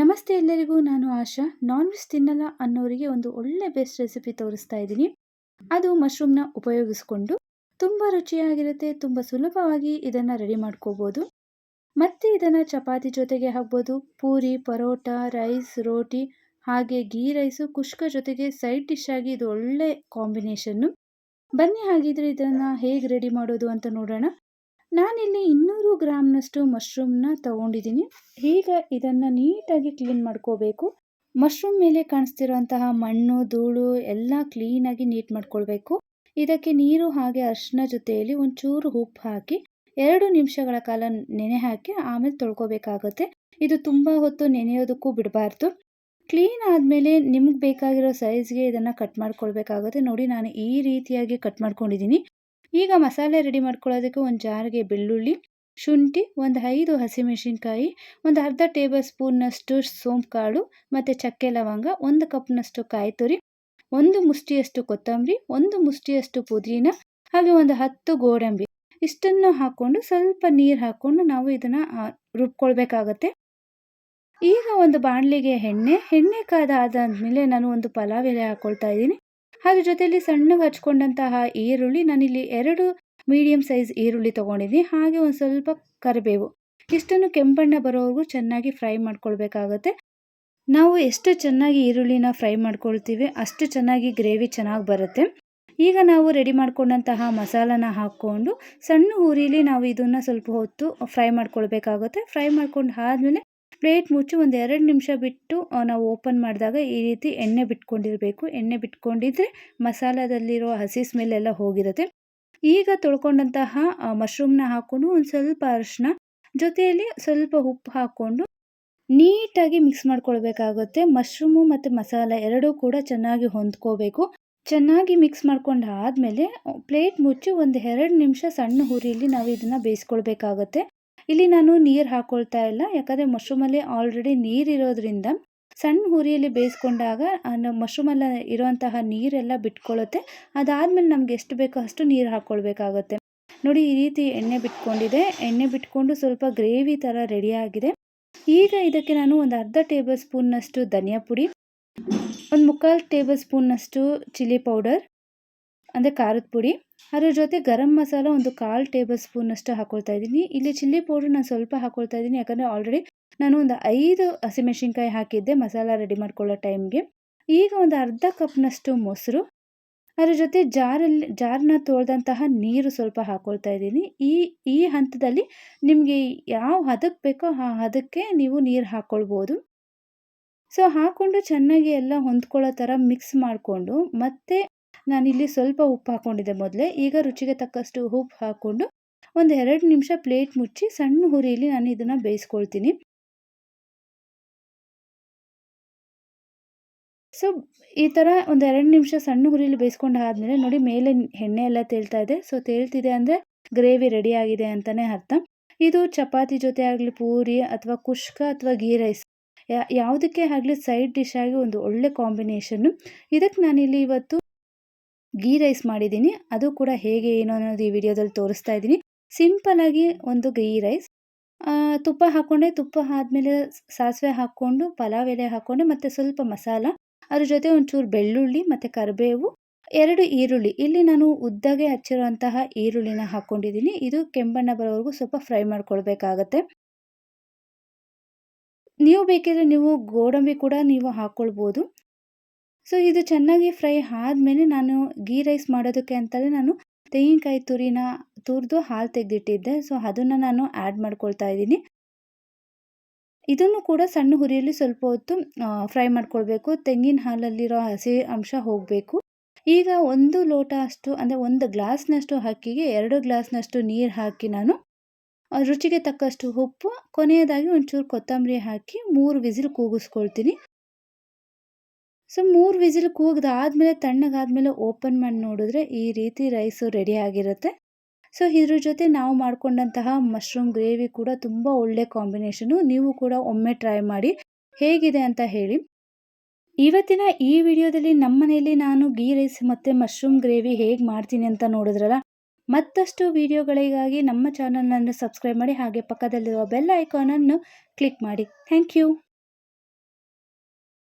ನಮಸ್ತೆ ಎಲ್ಲರಿಗೂ, ನಾನು ಆಶಾ. ನಾನ್ ವೆಜ್ ತಿನ್ನಲ್ಲ ಅನ್ನೋರಿಗೆ ಒಂದು ಒಳ್ಳೆ ಬೆಸ್ಟ್ ರೆಸಿಪಿ ತೋರಿಸ್ತಾ ಇದ್ದೀನಿ. ಅದು ಮಶ್ರೂಮ್ನ ಉಪಯೋಗಿಸ್ಕೊಂಡು ತುಂಬ ರುಚಿಯಾಗಿರುತ್ತೆ, ತುಂಬ ಸುಲಭವಾಗಿ ಇದನ್ನು ರೆಡಿ ಮಾಡ್ಕೋಬೋದು. ಮತ್ತು ಇದನ್ನು ಚಪಾತಿ ಜೊತೆಗೆ ಹಾಕ್ಬೋದು. ಪೂರಿ, ಪರೋಟ ರೈಸ್ ರೋಟಿ, ಹಾಗೆ ಗೀ ರೈಸು ಕುಷ್ಕ ಜೊತೆಗೆ ಸೈಡ್ ಡಿಶ್ ಆಗಿ ಇದು ಒಳ್ಳೆ ಕಾಂಬಿನೇಷನ್ನು ಬನ್ನಿ ಹಾಗಿದ್ರೆ ಇದನ್ನು ಹೇಗೆ ರೆಡಿ ಮಾಡೋದು ಅಂತ ನೋಡೋಣ. ನಾನಿಲ್ಲಿ ಇನ್ನೂರು ಗ್ರಾಮ್ನಷ್ಟು ಮಶ್ರೂಮ್ನ ತಗೊಂಡಿದ್ದೀನಿ. ಈಗ ಇದನ್ನು ನೀಟಾಗಿ ಕ್ಲೀನ್ ಮಾಡ್ಕೋಬೇಕು. ಮಶ್ರೂಮ್ ಮೇಲೆ ಕಾಣಿಸ್ತಿರುವಂತಹ ಮಣ್ಣು, ಧೂಳು ಎಲ್ಲ ಕ್ಲೀನಾಗಿ ನೀಟ್ ಮಾಡ್ಕೊಳ್ಬೇಕು. ಇದಕ್ಕೆ ನೀರು ಹಾಗೆ ಅರ್ಶಿನ ಜೊತೆಯಲ್ಲಿ ಒಂಚೂರು ಉಪ್ಪು ಹಾಕಿ ಎರಡು ನಿಮಿಷಗಳ ಕಾಲ ನೆನೆ ಹಾಕಿ ಆಮೇಲೆ ತೊಳ್ಕೊಬೇಕಾಗುತ್ತೆ. ಇದು ತುಂಬ ಹೊತ್ತು ನೆನೆಯೋದಕ್ಕೂ ಬಿಡಬಾರ್ದು. ಕ್ಲೀನ್ ಆದಮೇಲೆ ನಿಮಗೆ ಬೇಕಾಗಿರೋ ಸೈಜ್ಗೆ ಇದನ್ನು ಕಟ್ ಮಾಡ್ಕೊಳ್ಬೇಕಾಗುತ್ತೆ. ನೋಡಿ ನಾನು ಈ ರೀತಿಯಾಗಿ ಕಟ್ ಮಾಡ್ಕೊಂಡಿದ್ದೀನಿ. ಈಗ ಮಸಾಲೆ ರೆಡಿ ಮಾಡ್ಕೊಳ್ಳೋದಕ್ಕೆ ಒಂದು ಜಾರಿಗೆ ಬೆಳ್ಳುಳ್ಳಿ, ಶುಂಠಿ, ಒಂದು ಐದು ಹಸಿಮೆಣಸಿನ್ಕಾಯಿ, ಒಂದು ಅರ್ಧ ಟೇಬಲ್ ಸ್ಪೂನ್ನಷ್ಟು ಸೋಂಪು ಕಾಳು ಮತ್ತು ಚಕ್ಕೆ ಲವಂಗ, ಒಂದು ಕಪ್ನಷ್ಟು ಕಾಯಿ ತುರಿ ಒಂದು ಮುಷ್ಟಿಯಷ್ಟು ಕೊತ್ತಂಬರಿ, ಒಂದು ಮುಷ್ಟಿಯಷ್ಟು ಪುದೀನ, ಹಾಗೆ ಒಂದು ಹತ್ತು ಗೋಡಂಬಿ. ಇಷ್ಟನ್ನು ಹಾಕ್ಕೊಂಡು ಸ್ವಲ್ಪ ನೀರು ಹಾಕ್ಕೊಂಡು ನಾವು ಇದನ್ನು ರುಬ್ಕೊಳ್ಬೇಕಾಗತ್ತೆ. ಈಗ ಒಂದು ಬಾಣಲಿಗೆ ಎಣ್ಣೆ ಎಣ್ಣೆ ಕಾದ ಕಾದಾದ್ಮೇಲೆ ನಾನು ಒಂದು ಪಲಾವ್ ಎಲೆ ಹಾಕ್ಕೊಳ್ತಾ ಇದ್ದೀನಿ. ಅದ್ರ ಜೊತೆಯಲ್ಲಿ ಸಣ್ಣಗೆ ಹಚ್ಕೊಂಡಂತಹ ಈರುಳ್ಳಿ, ನಾನಿಲ್ಲಿ ಎರಡು ಮೀಡಿಯಮ್ ಸೈಜ್ ಈರುಳ್ಳಿ ತೊಗೊಂಡಿದ್ದೀನಿ. ಹಾಗೆ ಒಂದು ಸ್ವಲ್ಪ ಕರಿಬೇವು. ಇಷ್ಟನ್ನು ಕೆಂಪಣ್ಣ ಬರೋವರೆಗೂ ಚೆನ್ನಾಗಿ ಫ್ರೈ ಮಾಡ್ಕೊಳ್ಬೇಕಾಗತ್ತೆ. ನಾವು ಎಷ್ಟು ಚೆನ್ನಾಗಿ ಈರುಳ್ಳಿನ ಫ್ರೈ ಮಾಡ್ಕೊಳ್ತೀವಿ, ಅಷ್ಟು ಚೆನ್ನಾಗಿ ಗ್ರೇವಿ ಚೆನ್ನಾಗಿ ಬರುತ್ತೆ. ಈಗ ನಾವು ರೆಡಿ ಮಾಡ್ಕೊಂಡಂತಹ ಮಸಾಲನ ಹಾಕ್ಕೊಂಡು ಸಣ್ಣ ಊರಿಲಿ ನಾವು ಇದನ್ನು ಸ್ವಲ್ಪ ಹೊತ್ತು ಫ್ರೈ ಮಾಡ್ಕೊಳ್ಬೇಕಾಗುತ್ತೆ. ಫ್ರೈ ಮಾಡ್ಕೊಂಡು ಆದಮೇಲೆ ಪ್ಲೇಟ್ ಮುಚ್ಚಿ ಒಂದು ಎರಡು ನಿಮಿಷ ಬಿಟ್ಟು ನಾವು ಓಪನ್ ಮಾಡಿದಾಗ ಈ ರೀತಿ ಎಣ್ಣೆ ಬಿಟ್ಕೊಂಡಿರಬೇಕು. ಎಣ್ಣೆ ಬಿಟ್ಕೊಂಡಿದ್ರೆ ಮಸಾಲದಲ್ಲಿರೋ ಹಸಿ ಸ್ಮೆಲ್ ಎಲ್ಲ ಹೋಗಿರುತ್ತೆ. ಈಗ ತೊಳ್ಕೊಂಡಂತಹ ಮಶ್ರೂಮ್ನ ಹಾಕ್ಕೊಂಡು ಒಂದು ಸ್ವಲ್ಪ ಅರಿಶಿನ ಜೊತೆಯಲ್ಲಿ ಸ್ವಲ್ಪ ಉಪ್ಪು ಹಾಕ್ಕೊಂಡು ನೀಟಾಗಿ ಮಿಕ್ಸ್ ಮಾಡ್ಕೊಳ್ಬೇಕಾಗುತ್ತೆ. ಮಶ್ರೂಮು ಮತ್ತು ಮಸಾಲ ಎರಡೂ ಕೂಡ ಚೆನ್ನಾಗಿ ಹೊಂದ್ಕೋಬೇಕು. ಚೆನ್ನಾಗಿ ಮಿಕ್ಸ್ ಮಾಡ್ಕೊಂಡು ಆದಮೇಲೆ ಪ್ಲೇಟ್ ಮುಚ್ಚಿ ಒಂದು ಎರಡು ನಿಮಿಷ ಸಣ್ಣ ಹುರಿಯಲ್ಲಿ ನಾವು ಇದನ್ನು ಬೇಯಿಸ್ಕೊಳ್ಬೇಕಾಗತ್ತೆ. ಇಲ್ಲಿ ನಾನು ನೀರು ಹಾಕೊಳ್ತಾ ಇಲ್ಲ. ಯಾಕಂದರೆ ಮಶ್ರೂಮಲ್ಲಿ ಆಲ್ರೆಡಿ ನೀರಿರೋದ್ರಿಂದ ಸಣ್ಣ ಹುರಿಯಲ್ಲಿ ಬೇಯಿಸ್ಕೊಂಡಾಗ ಮಶ್ರೂಮಲ್ಲ ಇರುವಂತಹ ನೀರೆಲ್ಲ ಬಿಟ್ಕೊಳ್ಳುತ್ತೆ. ಅದಾದಮೇಲೆ ನಮ್ಗೆ ಎಷ್ಟು ಬೇಕೋ ಅಷ್ಟು ನೀರು ಹಾಕ್ಕೊಳ್ಬೇಕಾಗತ್ತೆ ನೋಡಿ, ಈ ರೀತಿ ಎಣ್ಣೆ ಬಿಟ್ಕೊಂಡಿದೆ. ಎಣ್ಣೆ ಬಿಟ್ಕೊಂಡು ಸ್ವಲ್ಪ ಗ್ರೇವಿ ಥರ ರೆಡಿಯಾಗಿದೆ ಈಗ ಇದಕ್ಕೆ ನಾನು ಒಂದು ಅರ್ಧ ಟೇಬಲ್ ಸ್ಪೂನ್ನಷ್ಟು ಧನಿಯಾ ಪುಡಿ, ಒಂದು ಮುಕ್ಕಾಲು ಟೇಬಲ್ ಸ್ಪೂನ್ನಷ್ಟು ಚಿಲ್ಲಿ ಪೌಡರ್, ಅಂದರೆ ಖಾರದ ಪುಡಿ ಅದ್ರ ಜೊತೆ ಗರಂ ಮಸಾಲ ಒಂದು ಕಾಲು ಟೇಬಲ್ ಸ್ಪೂನಷ್ಟು ಹಾಕೊಳ್ತಾ ಇದ್ದೀನಿ. ಇಲ್ಲಿ ಚಿಲ್ಲಿ ಪೌಡ್ರ್ ನಾನು ಸ್ವಲ್ಪ ಹಾಕೊಳ್ತಾ ಇದ್ದೀನಿ. ಯಾಕಂದರೆ ಆಲ್ರೆಡಿ ನಾನು ಒಂದು ಐದು ಹಸಿಮೆಣ್ಸಿನ್ಕಾಯಿ ಹಾಕಿದ್ದೆ ಮಸಾಲ ರೆಡಿ ಮಾಡ್ಕೊಳ್ಳೋ ಟೈಮ್ಗೆ ಈಗ ಒಂದು ಅರ್ಧ ಕಪ್ನಷ್ಟು ಮೊಸರು, ಅದರ ಜೊತೆ ಜಾರಲ್ಲಿ ಜಾರನ್ನ ತೋಳ್ದಂತಹ ನೀರು ಸ್ವಲ್ಪ ಹಾಕ್ಕೊಳ್ತಾ ಇದ್ದೀನಿ. ಈ ಈ ಹಂತದಲ್ಲಿ ನಿಮಗೆ ಯಾವ ಹದಕ್ಕೆ ಬೇಕೋ ಆ ಹದಕ್ಕೆ ನೀವು ನೀರು ಹಾಕ್ಕೊಳ್ಬೋದು ಸೊ ಹಾಕ್ಕೊಂಡು ಚೆನ್ನಾಗಿ ಎಲ್ಲ ಹೊಂದ್ಕೊಳ್ಳೋ ಥರ ಮಿಕ್ಸ್ ಮಾಡಿಕೊಂಡು ಮತ್ತೆ ನಾನಿಲ್ಲಿ ಸ್ವಲ್ಪ ಉಪ್ಪು ಹಾಕ್ಕೊಂಡಿದ್ದೆ ಮೊದಲೇ. ಈಗ ರುಚಿಗೆ ತಕ್ಕಷ್ಟು ಉಪ್ಪು ಹಾಕ್ಕೊಂಡು ಒಂದು ಎರಡು ನಿಮಿಷ ಪ್ಲೇಟ್ ಮುಚ್ಚಿ ಸಣ್ಣ ಹುರಿಯಲ್ಲಿ ನಾನು ಇದನ್ನು ಬೇಯಿಸ್ಕೊಳ್ತೀನಿ. ಸೊ ಈ ಥರ ಒಂದು ಎರಡು ನಿಮಿಷ ಸಣ್ಣ ಹುರಿಯಲ್ಲಿ ಬೇಯಿಸ್ಕೊಂಡು ಆದಮೇಲೆ ನೋಡಿ ಮೇಲೆ ಎಣ್ಣೆ ಎಲ್ಲ ತೇಲ್ತಾ ಇದೆ. ಸೊ ತೇಲ್ತಿದೆ ಅಂದರೆ ಗ್ರೇವಿ ರೆಡಿ ಆಗಿದೆ ಅಂತಲೇ ಅರ್ಥ. ಇದು ಚಪಾತಿ ಜೊತೆ ಆಗಲಿ, ಪೂರಿ ಅಥವಾ ಕುಷ್ಕ ಅಥವಾ ಗೀ ರೈಸ್ ಯಾವುದಕ್ಕೆ ಆಗಲಿ ಸೈಡ್ ಡಿಶ್ ಆಗಿ ಒಂದು ಒಳ್ಳೆ ಕಾಂಬಿನೇಷನ್ನು ಇದಕ್ಕೆ ನಾನಿಲ್ಲಿ ಇವತ್ತು ಗೀ ರೈಸ್ ಮಾಡಿದ್ದೀನಿ. ಅದು ಕೂಡ ಹೇಗೆ ಏನು ಅನ್ನೋದು ಈ ವಿಡಿಯೋದಲ್ಲಿ ತೋರಿಸ್ತಾ ಇದ್ದೀನಿ. ಸಿಂಪಲಾಗಿ ಒಂದು ಗೀ ರೈಸ್ ತುಪ್ಪ ಹಾಕ್ಕೊಂಡೆ ತುಪ್ಪ ಆದಮೇಲೆ ಸಾಸಿವೆ ಹಾಕ್ಕೊಂಡು, ಪಲಾವ್ ಎಲೆ ಹಾಕ್ಕೊಂಡೆ ಮತ್ತು ಸ್ವಲ್ಪ ಮಸಾಲ. ಅದ್ರ ಜೊತೆ ಒಂಚೂರು ಬೆಳ್ಳುಳ್ಳಿ, ಮತ್ತು ಕರಿಬೇವು. ಎರಡು ಈರುಳ್ಳಿ. ಇಲ್ಲಿ ನಾನು ಉದ್ದಗೆ ಹಚ್ಚಿರುವಂತಹ ಈರುಳ್ಳಿನ ಹಾಕ್ಕೊಂಡಿದ್ದೀನಿ ಇದು ಕೆಂಬಣ್ಣ ಬರೋವರೆಗೂ ಸ್ವಲ್ಪ ಫ್ರೈ ಮಾಡ್ಕೊಳ್ಬೇಕಾಗತ್ತೆ. ನೀವು ಬೇಕಿದ್ರೆ ನೀವು ಗೋಡಂಬಿ ಕೂಡ ನೀವು ಹಾಕ್ಕೊಳ್ಬೋದು ಸೊ ಇದು ಚೆನ್ನಾಗಿ ಫ್ರೈ ಆದಮೇಲೆ ನಾನು ಗೀ ರೈಸ್ ಮಾಡೋದಕ್ಕೆ ಅಂತಲೇ ನಾನು ತೆಂಗಿನಕಾಯಿ ತುರಿನ ತುರಿದು ಹಾಲು ತೆಗೆದಿಟ್ಟಿದ್ದೆ. ಸೊ ಅದನ್ನು ನಾನು ಆ್ಯಡ್ ಮಾಡ್ಕೊಳ್ತಾ ಇದ್ದೀನಿ. ಇದನ್ನು ಕೂಡ ಸಣ್ಣ ಹುರಿಯಲ್ಲಿ ಸ್ವಲ್ಪ ಹೊತ್ತು ಫ್ರೈ ಮಾಡ್ಕೊಳ್ಬೇಕು. ತೆಂಗಿನ ಹಾಲಲ್ಲಿರೋ ಹಸಿ ಅಂಶ ಹೋಗಬೇಕು. ಈಗ ಒಂದು ಲೋಟ ಅಷ್ಟು ಅಂದರೆ ಒಂದು ಗ್ಲಾಸ್ನಷ್ಟು ಅಕ್ಕಿಗೆ ಎರಡು ಗ್ಲಾಸ್ನಷ್ಟು ನೀರು ಹಾಕಿ ನಾನು ರುಚಿಗೆ ತಕ್ಕಷ್ಟು ಉಪ್ಪು, ಕೊನೆಯದಾಗಿ ಒಂಚೂರು ಕೊತ್ತಂಬರಿ ಹಾಕಿ ಮೂರು ವಿಸಿಲ್ ಕೂಗಿಸ್ಕೊಳ್ತೀನಿ. ಸೊ ಮೂರು ವಿಸಿಲ್ ಕೂಗ್ದಾದ್ಮೇಲೆ ತಣ್ಣಗಾದ್ಮೇಲೆ ಓಪನ್ ಮಾಡಿ ನೋಡಿದ್ರೆ ಈ ರೀತಿ ರೈಸು ರೆಡಿ ಆಗಿರುತ್ತೆ. ಸೊ ಇದ್ರ ಜೊತೆ ನಾವು ಮಾಡಿಕೊಂಡಂತಹ ಮಶ್ರೂಮ್ ಗ್ರೇವಿ ಕೂಡ ತುಂಬ ಒಳ್ಳೆ ಕಾಂಬಿನೇಷನು ನೀವು ಕೂಡ ಒಮ್ಮೆ ಟ್ರೈ ಮಾಡಿ ಹೇಗಿದೆ ಅಂತ ಹೇಳಿ. ಇವತ್ತಿನ ಈ ವಿಡಿಯೋದಲ್ಲಿ ನಮ್ಮ ಮನೆಯಲ್ಲಿ ನಾನು ಗೀ ರೈಸ್ ಮತ್ತು ಮಶ್ರೂಮ್ ಗ್ರೇವಿ ಹೇಗೆ ಮಾಡ್ತೀನಿ ಅಂತ ನೋಡಿದ್ರಲ್ಲ, ಮತ್ತಷ್ಟು ವಿಡಿಯೋಗಳಿಗಾಗಿ ನಮ್ಮ ಚಾನಲನ್ನು ಸಬ್ಸ್ಕ್ರೈಬ್ ಮಾಡಿ ಹಾಗೆ ಪಕ್ಕದಲ್ಲಿರುವ ಬೆಲ್ ಐಕಾನನ್ನು ಕ್ಲಿಕ್ ಮಾಡಿ. Thank you